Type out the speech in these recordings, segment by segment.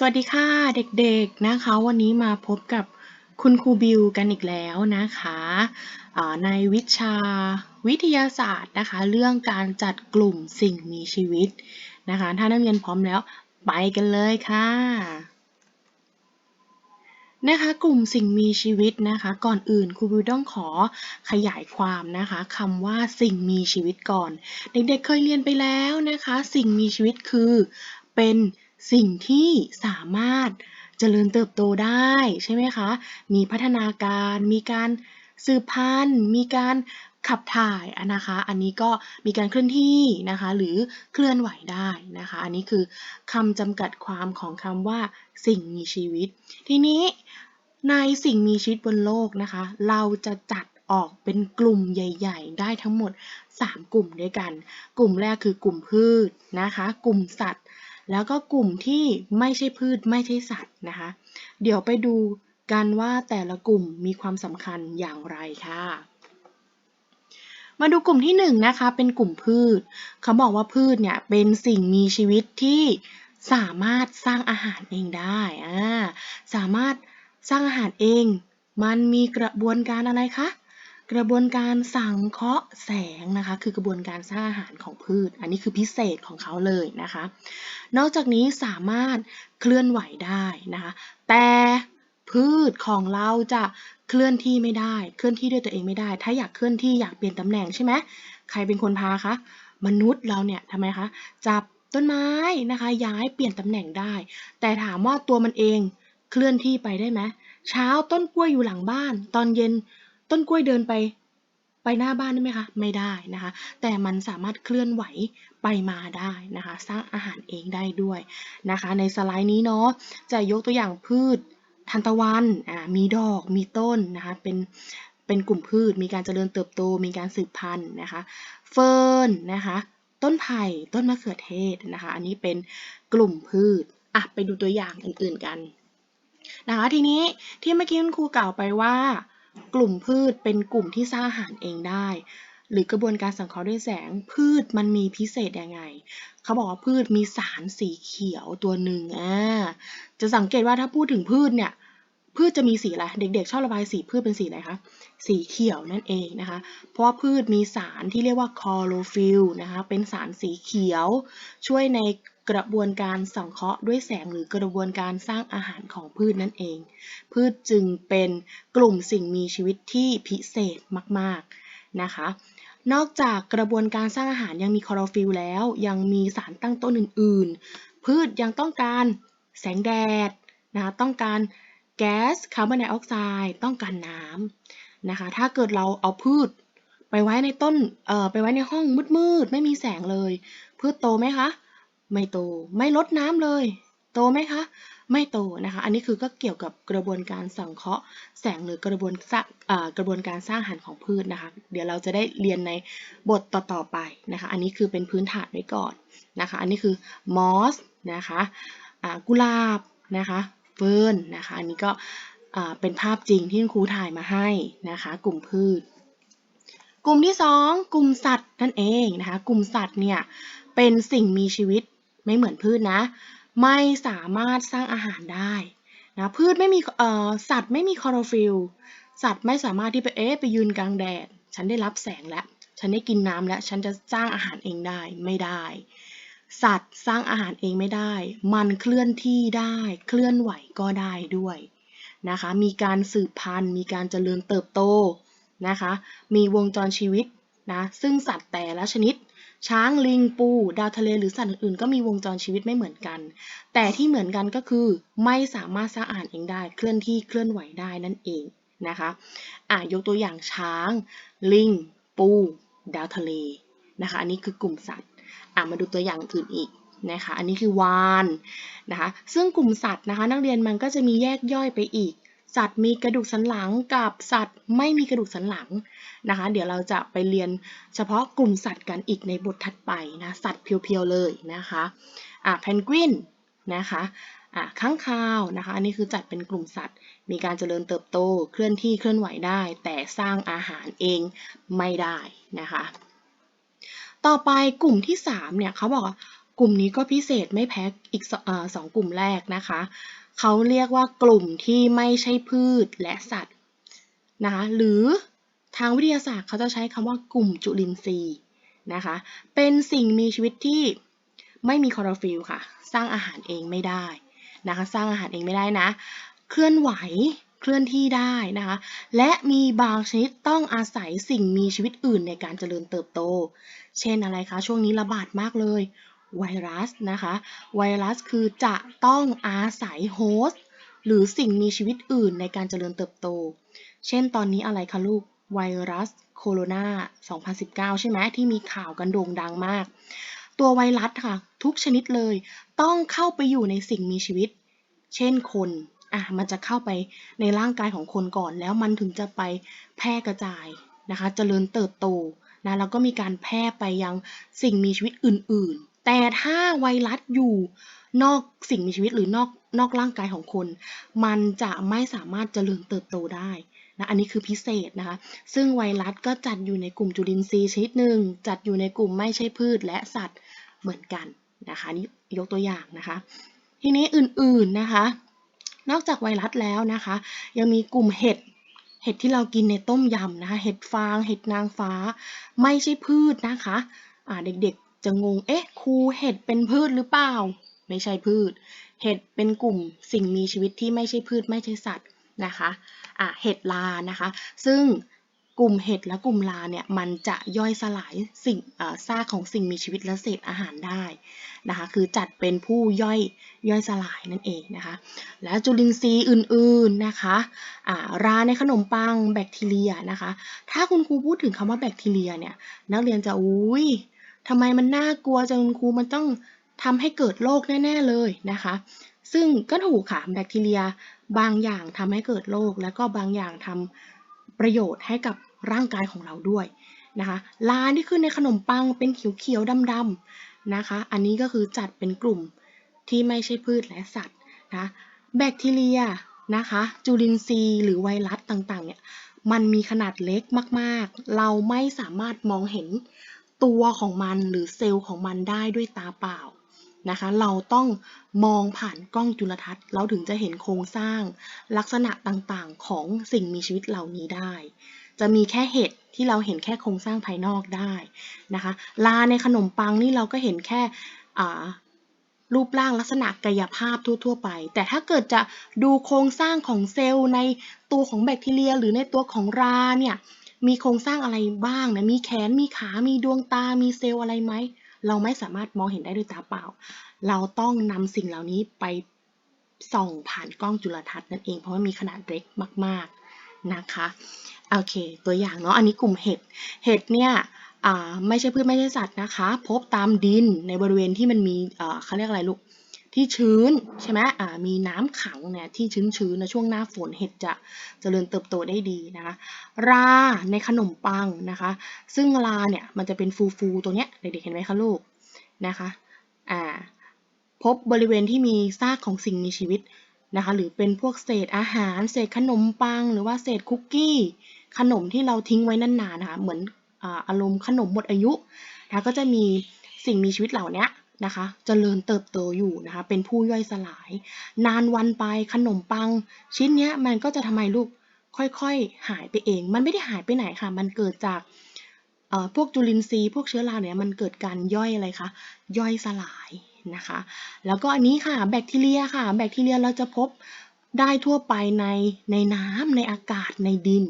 สวัสดีค่ะเด็กๆนะคะ วันนี้มาพบกับคุณครูบิวกันอีกแล้วนะคะในวิชาวิทยาศาสตร์นะคะ เรื่องการจัดกลุ่มสิ่งมีชีวิตนะคะ ถ้านักเรียนพร้อมแล้วไปกันเลยค่ะนะคะกลุ่มสิ่งมีชีวิตนะคะ ก่อนอื่นครูบิวต้องขอขยายความนะคะคำว่าสิ่งมีชีวิตก่อน เด็กๆเคยเรียนไปแล้วนะคะ สิ่งมีชีวิตคือเป็น สิ่งที่สามารถเจริญเติบโตได้ใช่ไหมคะ มีพัฒนาการ มีการสืบพันธุ์ มีการขับถ่ายนะคะ อันนี้ก็มีการเคลื่อนที่นะคะ หรือเคลื่อนไหวได้นะคะ อันนี้คือคำจำกัดความของคำว่าสิ่งมีชีวิต ทีนี้ในสิ่งมีชีวิตบนโลกนะคะ เราจะจัดออกเป็นกลุ่มใหญ่ ๆ ได้ทั้งหมด 3 กลุ่มด้วยกัน กลุ่มแรกคือกลุ่มพืชนะคะ กลุ่มสัตว์ แล้วก็กลุ่มที่ไม่ใช่พืชไม่ใช่สัตว์นะคะ เดี๋ยวไปดูกันว่าแต่ละกลุ่มมีความสำคัญอย่างไรค่ะ มาดูกลุ่มที่1นนะคะเป็นกลุ่มพืช เขาบอกว่าพืชเนี่ยเป็นสิ่งมีชีวิตที่สามารถสร้างอาหารเองได้อ่าสามารถสร้างอาหารเอง มันมีกระบวนการอะไรคะ กระบวนการสังเคราะห์แสงนะคะ คือกระบวนการสร้างอาหารของพืช อันนี้คือพิเศษของเขาเลยนะคะ นอกจากนี้สามารถเคลื่อนไหวได้นะคะ แต่พืชของเราจะเคลื่อนที่ไม่ได้ เคลื่อนที่ด้วยตัวเองไม่ได้ ถ้าอยากเคลื่อนที่อยากเปลี่ยนตำแหน่งใช่ไหมใครเป็นคนพาคะ มนุษย์เราเนี่ยทำไมคะ จับต้นไม้นะคะ ย้ายเปลี่ยนตำแหน่งได้ แต่ถามว่าตัวมันเองเคลื่อนที่ไปได้ไหม เช้าต้นกล้วยอยู่หลังบ้าน ตอนเย็น ต้นกล้วยเดินไปไปหน้าบ้านได้ไหมคะ ไม่ได้นะคะ แต่มันสามารถเคลื่อนไหวไปมาได้นะคะ สร้างอาหารเองได้ด้วยนะคะ ในสไลด์นี้เนาะจะยกตัวอย่างพืชทานตะวันอ่ามีดอกมีต้นนะคะเป็นเป็นกลุ่มพืช มีการเจริญเติบโต มีการสืบพันธุ์นะคะเฟิร์นนะคะต้นไผ่ต้นมะเขือเทศนะคะ อันนี้เป็นกลุ่มพืชอะไปดูตัวอย่างอื่นๆกันนะคะทีนี้ที่เมื่อกี้คุณครูกล่าวไปว่า กลุ่มพืชเป็นกลุ่มที่สร้างอาหารเองได้ หรือกระบวนการสังเคราะห์ด้วยแสง พืชมันมีพิเศษยังไง เขาบอกว่าพืชมีสารสีเขียวตัวหนึ่งอ่าจะสังเกตว่าถ้าพูดถึงพืชเนี่ยพืชจะมีสีอะไร เด็กๆ ชอบระบายสีพืชเป็นสีอะไรคะ สีเขียวนั่นเองนะคะ เพราะว่าพืชมีสารที่เรียกว่าคลอโรฟิลนะคะ เป็นสารสีเขียว ช่วยใน กระบวนการสังเคราะห์ด้วยแสงหรือกระบวนการสร้างอาหารของพืชนั่นเอง พืชจึงเป็นกลุ่มสิ่งมีชีวิตที่พิเศษมากๆนะคะ นอกจากกระบวนการสร้างอาหารยังมีคลอโรฟิลแล้ว ยังมีสารตั้งต้นอื่น ๆ พืชยังต้องการแสงแดดนะต้องการแก๊สคาร์บอนไดออกไซด์ต้องการน้ำนะคะ ถ้าเกิดเราเอาพืชไปไว้ในต้น เอ่อ ไปไว้ในห้องมืดๆ ไม่มีแสงเลย พืชโตไหมคะ ไม่โต ไม่ลดน้ำเลย โตไหมคะ ไม่โตนะคะ อันนี้คือก็เกี่ยวกับกระบวนการสังเคราะห์แสงหรือกระบวนกระบวนการสร้างอาหารของพืชนะคะ เดี๋ยวเราจะได้เรียนในบทต่อๆไปนะคะ อันนี้คือเป็นพื้นฐานไว้ก่อนนะคะ อันนี้คือมอสนะคะกุหลาบนะคะเฟิร์นนะคะ อันนี้ก็เป็นภาพจริงที่ครูถ่ายมาให้นะคะ กลุ่มพืช กลุ่มที่ 2 กลุ่มสัตว์นั่นเองนะคะ กลุ่มสัตว์เนี่ยเป็นสิ่งมีชีวิต ไม่เหมือนพืชนะ ไม่สามารถสร้างอาหารได้นะพืชไม่มีเอ่อสัตว์ไม่มีคลอโรฟิลสัตว์ไม่สามารถที่ไปเอ๊ะไปยืนกลางแดด ฉันได้รับแสงแล้ว ฉันได้กินน้ำแล้ว ฉันจะสร้างอาหารเองได้ไม่ได้ สัตว์สร้างอาหารเองไม่ได้ มันเคลื่อนที่ได้ เคลื่อนไหวก็ได้ด้วยนะคะ มีการสืบพันธุ์ มีการเจริญเติบโตนะคะ มีวงจรชีวิตนะ ซึ่งสัตว์แต่ละชนิด ช้างลิงปู ดาวทะเลหรือสัตว์อื่นๆ ก็มีวงจรชีวิตไม่เหมือนกัน แต่ที่เหมือนกันก็คือไม่สามารถสร้างอาหารเองได้ เคลื่อนที่เคลื่อนไหวได้นั่นเองนะคะอะยกตัวอย่างช้าง ลิง ปู ดาวทะเลนะคะ อันนี้คือกลุ่มสัตว์อะมาดูตัวอย่างอื่นอีกนะคะ อันนี้คือวานนะคะ ซึ่งกลุ่มสัตว์นะคะ นักเรียนมันก็จะมีแยกย่อยไปอีก สัตว์มีกระดูกสันหลังกับสัตว์ไม่มีกระดูกสันหลังนะคะ เดี๋ยวเราจะไปเรียนเฉพาะกลุ่มสัตว์กันอีกในบทถัดไปนะสัตว์เพียวๆเลยนะคะอ่าเพนกวินนะคะอ่าข้างคาวนะคะ อันนี้คือจัดเป็นกลุ่มสัตว์ มีการเจริญเติบโตเคลื่อนที่เคลื่อนไหวได้ แต่สร้างอาหารเองไม่ได้นะคะ ต่อไปกลุ่มที่3เนี่ยเขาบอกว่ กลุ่มนี้ก็พิเศษไม่แพ้อีกสองกลุ่มแรกนะคะ เขาเรียกว่ากลุ่มที่ไม่ใช่พืชและสัตว์นะคะหรือทางวิทยาศาสตร์เขาจะใช้คำว่ากลุ่มจุลินทรีย์นะคะ เป็นสิ่งมีชีวิตที่ไม่มีคลอโรฟิลค่ะ สร้างอาหารเองไม่ได้นะคะ สร้างอาหารเองไม่ได้นะ เคลื่อนไหว เคลื่อนที่ได้นะคะ และมีบางชนิดต้องอาศัยสิ่งมีชีวิตอื่นในการเจริญเติบโต เช่นอะไรคะ ช่วงนี้ระบาดมากเลย ไวรัสนะคะ ไวรัสคือจะต้องอาศัยโฮสต์หรือสิ่งมีชีวิตอื่นในการเจริญเติบโต เช่นตอนนี้อะไรคะลูก ไวรัสโคโรนา 2019 ใช่ไหมที่มีข่าวกันโด่งดังมาก ตัวไวรัสค่ะ ทุกชนิดเลย ต้องเข้าไปอยู่ในสิ่งมีชีวิต เช่นคนอะมันจะเข้าไปในร่างกายของคนก่อนแล้วมันถึงจะไปแพร่กระจายนะคะ เจริญเติบโตนะแล้วก็มีการแพร่ไปยังสิ่งมีชีวิตอื่น แต่ถ้าไวรัสอยู่นอกสิ่งมีชีวิตหรือนอกนอกร่างกายของคน มันจะไม่สามารถเจริญเติบโตได้นะอันนี้คือพิเศษนะคะ ซึ่งไวรัสก็จัดอยู่ในกลุ่มจุลินทรีย์ชนิดหนึ่ง จัดอยู่ในกลุ่มไม่ใช่พืชและสัตว์เหมือนกันนะคะนี่ยกตัวอย่างนะคะ ทีนี้อื่นๆนะคะ นอกจากไวรัสแล้วนะคะ ยังมีกลุ่มเห็ดเห็ดที่เรากินในต้มยำนะคะ เห็ดฟาง เห็ดนางฟ้า ไม่ใช่พืชนะคะเด็กๆ จะงง เอ๊ะครูเห็ดเป็นพืชหรือเปล่า ไม่ใช่พืช เห็ดเป็นกลุ่มสิ่งมีชีวิตที่ไม่ใช่พืชไม่ใช่สัตว์นะคะอ่าเห็ดลานะคะ ซึ่งกลุ่มเห็ดและกลุ่มลาเนี่ยมันจะย่อยสลายสิ่งซากของสิ่งมีชีวิตและเศษอาหารได้นะคะ คือจัดเป็นผู้ย่อยย่อยสลายนั่นเองนะคะ และจุลินทรีย์อื่นๆนะคะอ่าราในขนมปังแบคทีเรียนะคะ ถ้าคุณครูพูดถึงคำว่าแบคทีเรียเนี่ยนักเรียนจะอุ้ย ทำไมมันน่ากลัวจังครูมันต้องทำให้เกิดโรคแน่ ๆเลยนะคะ ซึ่งก็ถูกค่ะแบคทีเรียบางอย่างทำให้เกิดโรคแล้วก็บางอย่างทำประโยชน์ให้กับร่างกายของเราด้วยนะคะลาที่ขึ้นในขนมปังเป็นเขียวๆดำๆนะคะ อันนี้ก็คือจัดเป็นกลุ่มที่ไม่ใช่พืชและสัตว์นะแบคทีเรียนะคะจุลินทรีย์หรือไวรัสต่างๆเนี่ยมันมีขนาดเล็กมากๆ เราไม่สามารถมองเห็น ตัวของมันหรือเซลล์ของมันได้ด้วยตาเปล่านะคะ เราต้องมองผ่านกล้องจุลทรรศน์ เราถึงจะเห็นโครงสร้างลักษณะต่างๆ ของสิ่งมีชีวิตเหล่านี้ได้ จะมีแค่เห็ดที่เราเห็นแค่โครงสร้างภายนอกได้นะคะลาในขนมปังนี่เราก็เห็นแค่รูปร่างลักษณะกายภาพทั่ว ๆ ไป แต่ถ้าเกิดจะดูโครงสร้างของเซลล์ในตัวของแบคทีเรีย หรือในตัวของราเนี่ย มีโครงสร้างอะไรบ้างนะ มีแขน มีขา มีดวงตา มีเซลล์อะไรไหม เราไม่สามารถมองเห็นได้ด้วยตาเปล่า เราต้องนำสิ่งเหล่านี้ไปส่องผ่านกล้องจุลทรรศน์นั่นเอง เพราะว่ามีขนาดเล็กมาก ๆ นะคะ โอเค ตัวอย่างเนาะ อันนี้กลุ่มเห็ด เห็ดเนี่ยไม่ใช่พืชไม่ใช่สัตว์นะคะ พบตามดินในบริเวณที่มันมีเขาเรียกอะไรลูก ที่ชื้นใช่ไหมมีน้ำขังเนี่ยที่ชื้นชื้นะช่วงหน้าฝนเห็ดจะจะเจริญเติบโตได้ดีนะคะ ราในขนมปังนะคะ ซึ่งราเนี่ยมันจะเป็นฟูฟูตัวเนี้ยเด็กๆเห็นไหมคะลูกนะคะอ่าพบบริเวณที่มีซากของสิ่งมีชีวิตนะคะหรือเป็นพวกเศษอาหารเศษขนมปัง หรือว่าเศษคุกกี้ ขนมที่เราทิ้งไว้นานๆนะคะเหมือนอารมณ์ขนมหมดอายุนะก็จะมีสิ่งมีชีวิตเหล่านี้ นะคะจเจริญเติบโตอยู่นะคะเป็นผู้ย่อยสลาย นานวันไปขนมปัง ชิ้นเนี้ยมันก็จะทำไมลูกค่อยๆ หายไปเอง มันไม่ได้หายไปไหนค่ะ มันเกิดจากพวกจุลินทรีย์พวกเชื้อราเนี่ยมันเกิดการย่อยอะไรคะย่อยสลายนะคะ แล้วก็อันนี้ค่ะแบคทีเรียค่ะ แบคทีเรียเราจะพบได้ทั่วไปในในน้ำในอากาศในดิน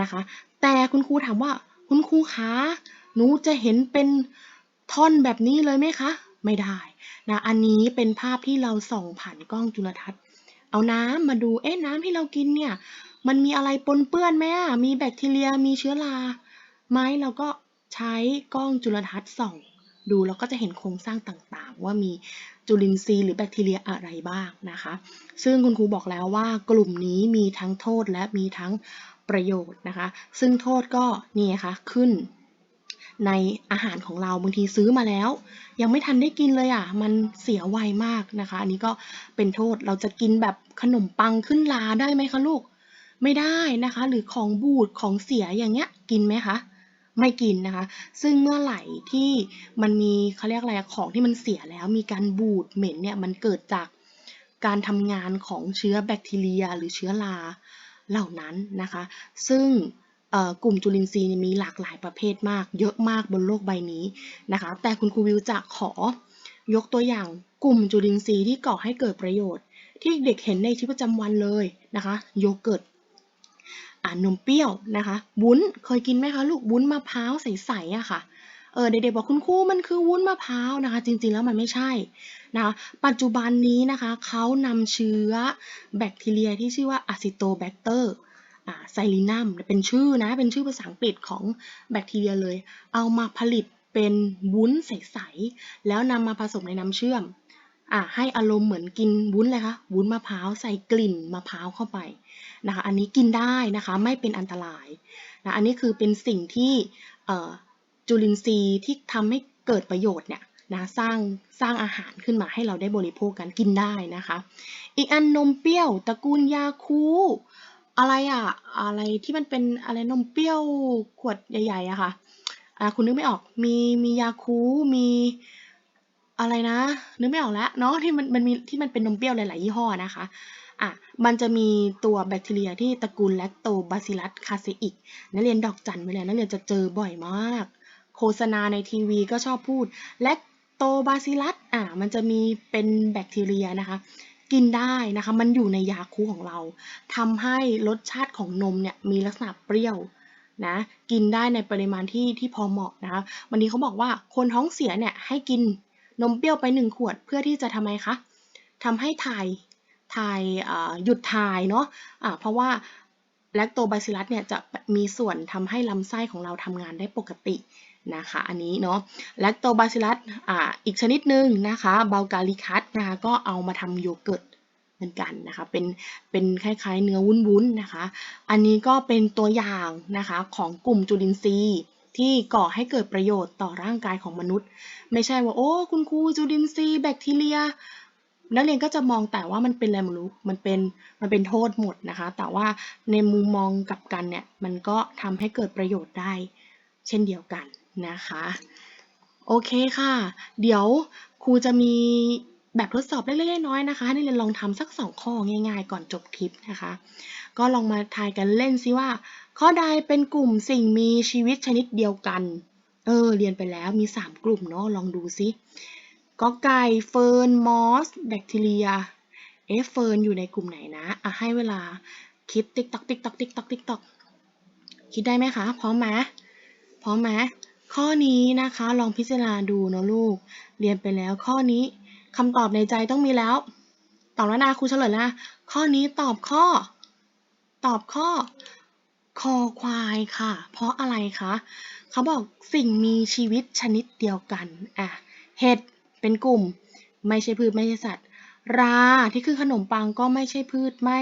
นะคะ แต่คุณครูถามว่าคุณครูคะหนูจะเห็นเป็นท่อนแบบนี้เลยไหมคะ ไม่ได้นะอันนี้เป็นภาพที่เราส่องผ่านกล้องจุลทรรศน์ เอาน้ำมาดูเอ๊ะน้ำที่เรากินเนี่ยมันมีอะไรปนเปื้อนไหมอะมีแบคทีเรียมีเชื้อราไหมเราก็ใช้กล้องจุลทรรศน์ส่อง ดูเราก็จะเห็นโครงสร้างต่างๆ ว่ามีจุลินทรีย์หรือแบคทีเรียอะไรบ้างนะคะ ซึ่งคุณครูบอกแล้วว่ากลุ่มนี้มีทั้งโทษและมีทั้งประโยชน์นะคะ ซึ่งโทษก็นี่ค่ะขึ้น ในอาหารของเราบางทีซื้อมาแล้ว ยังไม่ทันได้กินเลยอะ มันเสียไวมากนะคะ อันนี้ก็เป็นโทษเราจะกินแบบขนมปังขึ้นลาได้ไหมคะลูก ไม่ได้นะคะ หรือของบูดของเสียอย่างเงี้ยกินไหมคะไม่กินนะคะ ซึ่งเมื่อไหร่ที่มันมีเขาเรียกอะไรของที่มันเสียแล้ว มีการบูดเหม็นเนี่ยมันเกิดจากการทำงานของเชื้อแบคทีเรีย หรือเชื้อราเหล่านั้นนะคะ ซึ่ง กลุ่มจุลินทรีย์มีหลากหลายประเภทมาก เยอะมากบนโลกใบนี้นะคะ แต่คุณครูวิวจะขอยกตัวอย่างกลุ่มจุลินทรีย์ที่ก่อให้เกิดประโยชน์ ที่เด็กเห็นในชีวิตประจำวันเลยนะคะโยเกิร์ตอ่านมเปรี้ยวนะคะวุ้นเคยกินไหมคะลูกวุ้นมะพร้าวใสๆอะค่ะเออเด็กๆบอกคุณครูมันคือวุ้นมะพร้าวนะคะ จริงๆแล้วมันไม่ใช่นะคะปัจจุบันนี้นะคะเขานำเชื้อแบคทีเรียที่ชื่อว่าอะซิโตแบคเตอร์ ไซลินัมเป็นชื่อนะ เป็นชื่อภาษาอังกฤษของแบคทีเรียเลย เอามาผลิตเป็นวุ้นใสๆ แล้วนำมาผสมในน้ำเชื่อมอ่าให้อารมณ์เหมือนกินวุ้นเลยคะวุ้นมะพร้าวใส่กลิ่นมะพร้าวเข้าไปนะคะอันนี้กินได้นะคะไม่เป็นอันตรายนะอันนี้คือเป็นสิ่งที่จุลินทรีย์ที่ทำให้เกิดประโยชน์เนี่ยนะสร้างสร้างอาหารขึ้นมาให้เราได้บริโภคกันกินได้นะคะ อีกอันนมเปรี้ยวตระกูลยาคู อะไรอะอะไรที่มันเป็นอะไรนมเปรี้ยวขวดใหญ่ๆอะค่ะอ่าคุณนึกไม่ออกมีมียาคูมีอะไรนะ นึกไม่ออกแล้วเนาะที่มันมันมีที่มันเป็นนมเปรี้ยวหลายๆยี่ห้อนะคะอะมันจะมีตัวแบคทีเรียที่ตระกูลแลคโตบาซิลัสคาเซอิกนักเรียนดอกจันไว้เลยนักเรียนจะเจอบ่อยมาก โฆษณาในทีวีก็ชอบพูดแลคโตบาซิลัสอะมันจะมีเป็นแบคทีเรียนะคะ กินได้นะคะมันอยู่ในยาคูของเราทำให้รสชาติของนมเนี่ยมีลักษณะเปรี้ยวนะกินได้ในปริมาณที่ที่พอเหมาะนะคะวันนี้เขาบอกว่าคนท้องเสียเนี่ยให้กินนมเปรี้ยวไปหนึ่งขวดเพื่อที่จะทำไมคะทำให้ถ่ายถ่ายหยุดถ่ายเนาะะเพราะว่าแลคโตบาซิลัสเนี่ยจะมีส่วนทำให้ลำไส้ของเราทำงานได้ปกติ นะคะ อันนี้เนาะแลคโตบาซิลัสอ่าอีกชนิดหนึ่งนะคะเบลกาลิคัสนะคะก็เอามาทำโยเกิร์ตเหมือนกันนะคะเป็นเป็นคล้ายๆเนื้อวุ้นๆนะคะ อันนี้ก็เป็นตัวอย่างนะคะของกลุ่มจุลินทรีย์ที่ก่อให้เกิดประโยชน์ต่อร่างกายของมนุษย์ ไม่ใช่ว่าโอ้คุณครูจุลินทรีย์แบคทีเรียนักเรียนก็จะมองแต่ว่ามันเป็นอะไรไม่รู้มันเป็นมันเป็นโทษหมดนะคะ แต่ว่าในมุมมองกับกันเนี่ยมันก็ทำให้เกิดประโยชน์ได้ เช่นเดียวกัน นะคะ โอเคค่ะ เดี๋ยวครูจะมีแบบทดสอบเล็กๆน้อยๆนะคะให้นักเรียนลองทำสักสองข้อง่ายๆ ก่อนจบคลิปนะคะ ก็ลองมาทายกันเล่นซิว่า ข้อใดเป็นกลุ่มสิ่งมีชีวิตชนิดเดียวกัน เออ เรียนไปแล้วมี 3 กลุ่มเนาะลองดูซิก็ไก่เฟิร์นมอสแบคทีเรียเอฟเฟิร์นอยู่ในกลุ่มไหนนะอะให้เวลาคิดติ๊กตอกติ๊กตอกติ๊กตอกติ๊กตอกคิดได้ไหมคะ พร้อมไหมพร้อมไหม ข้อนี้นะคะลองพิจารณาดูนะลูก เรียนไปแล้วข้อนี้คำตอบในใจต้องมีแล้ว ตอบแล้วนะครูเฉลยนะ ข้อนี้ตอบข้อ ตอบข้อ คอควายค่ะ เพราะอะไรคะเขาบอกสิ่งมีชีวิตชนิดเดียวกันอะเห็ดเป็นกลุ่ม ไม่ใช่พืชไม่ใช่สัตว์ ราที่คือขนมปังก็ไม่ใช่พืชไม่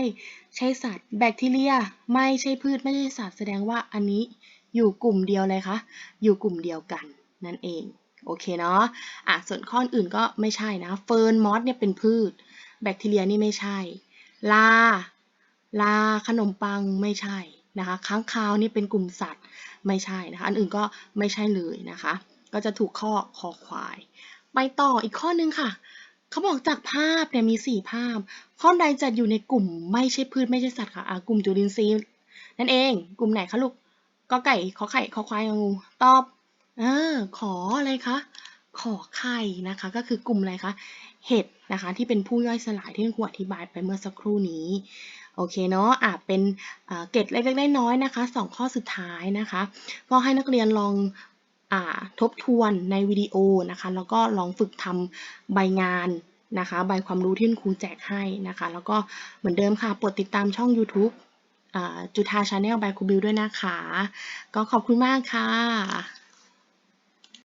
ใช่สัตว์ แบคทีเรีย ไม่ใช่พืชไม่ใช่สัตว์ แสดงว่าอันนี้ อยู่กลุ่มเดียวเลยคะ อยู่กลุ่มเดียวกันนั่นเอง โอเคเนาะ อะ ส่วนข้ออื่นก็ไม่ใช่นะ เฟิร์นมอสเนี่ยเป็นพืช แบคทีเรียนี่ไม่ใช่ ลา ลา ขนมปังไม่ใช่นะคะ ค้างคาวนี่เป็นกลุ่มสัตว์ไม่ใช่นะคะ อันอื่นก็ไม่ใช่เลยนะคะ ก็จะถูกข้อคอควาย ไปต่ออีกข้อนึงค่ะเขาบอกจากภาพเนี่ยมี 4 ภาพ ข้อใดจัดอยู่ในกลุ่มไม่ใช่พืชไม่ใช่สัตว์ค่ะะกลุ่มจุลินทรีย์นั่นเอง กลุ่มไหนคะลูก ก็ไก่ขอไข่ขอควายงูตอบเออขออะไรคะขอไข่นะคะ ก็คือกลุ่มอะไรคะเห็ดนะคะที่เป็นผู้ย่อยสลายที่ครูอธิบายไปเมื่อสักครู่นี้โอเคเนาะอะเป็นเกตเล็กๆน้อยๆนะคะสองข้อสุดท้ายนะคะ ก็ให้นักเรียนลองอ่าทบทวนในวิดีโอนะคะ แล้วก็ลองฝึกทำใบงานนะคะ ใบความรู้ที่ครูแจกให้นะคะ แล้วก็เหมือนเดิมค่ะโปรดติดตามช่อง YouTube จุธาชาแนลบายครูบิวด้วยนะคะ ก็ขอบคุณมากค่ะ